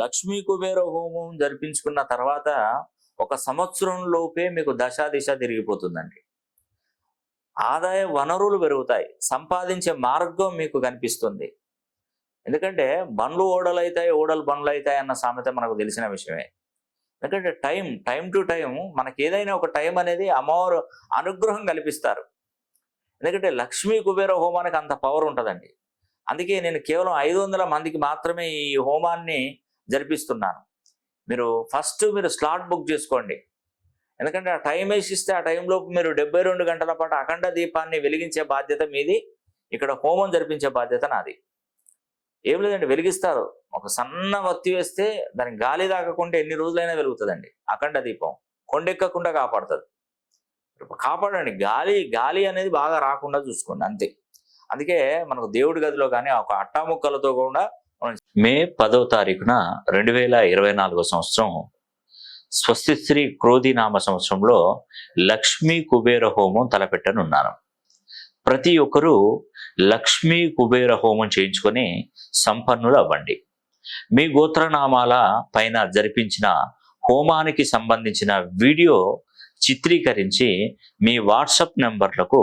లక్ష్మీ కుబేర హోమం జరిపించుకున్న తర్వాత ఒక సంవత్సరం లోపే మీకు దశ దిశ తిరిగిపోతుందండి. ఆదాయ వనరులు పెరుగుతాయి. సంపాదించే మార్గం మీకు కనిపిస్తుంది. ఎందుకంటే బండ్లు ఓడలు అవుతాయి ఓడలు బండ్లు అవుతాయి అన్న సామెత మనకు తెలిసిన విషయమే. ఎందుకంటే టైం టైం టు టైం మనకి ఏదైనా ఒక టైం అనేది అమ్మవారు అనుగ్రహం కల్పిస్తారు. ఎందుకంటే లక్ష్మీ కుబేర హోమానికి అంత పవర్ ఉంటుందండి. అందుకే నేను కేవలం ఐదు వందల మందికి మాత్రమే ఈ హోమాన్ని జరిపిస్తున్నాను. మీరు ఫస్ట్ మీరు స్లాట్ బుక్ చేసుకోండి. ఎందుకంటే ఆ టైం వేసి ఇస్తే ఆ టైంలోపు మీరు డెబ్బై రెండు గంటల పాటు అఖండ దీపాన్ని వెలిగించే బాధ్యత మీది. ఇక్కడ హోమం జరిపించే బాధ్యత నాది. ఏం లేదండి వెలిగిస్తారు. ఒక సన్న వత్తి వేస్తే దానికి గాలి తాకకుండా ఎన్ని రోజులైనా వెలుగుతుందండి. అఖండ దీపం కొండెక్కకుండా కాపాడుతుంది. కాపాడండి. గాలి గాలి అనేది బాగా రాకుండా చూసుకోండి అంతే. అందుకే మనకు దేవుడి గదిలో కానీ ఒక అట్టాముక్కలతో కూడా మే పదో తారీఖున రెండు వేల ఇరవై నాలుగో సంవత్సరం స్వస్తిశ్రీ క్రోధినామ సంవత్సరంలో లక్ష్మీ కుబేర హోమం తలపెట్టనున్నాను. ప్రతి ఒక్కరూ లక్ష్మీ కుబేర హోమం చేయించుకొని సంపన్నులు అవ్వండి మీ గోత్రనామాల పైన జరిపించిన హోమానికి సంబంధించిన వీడియో చిత్రీకరించి మీ వాట్సాప్ నెంబర్లకు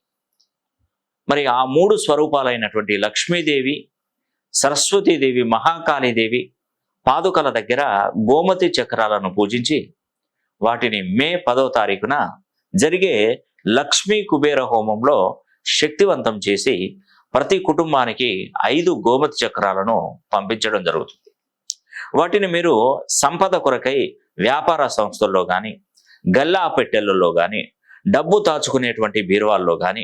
మరి ఆ మూడు స్వరూపాలైనటువంటి లక్ష్మీదేవి సరస్వతీదేవి మహాకాళీదేవి పాదుకల దగ్గర గోమతి చక్రాలను పూజించి వాటిని మే పదో తారీఖున జరిగే లక్ష్మీ కుబేర హోమంలో శక్తివంతం చేసి ప్రతి కుటుంబానికి ఐదు గోమతి చక్రాలను పంపించడం జరుగుతుంది. వాటిని మీరు సంపద కొరకై వ్యాపార సంస్థల్లో కానీ గల్లా పెట్టెలలో కానీ డబ్బు దాచుకునేటువంటి బీరువాల్లో కానీ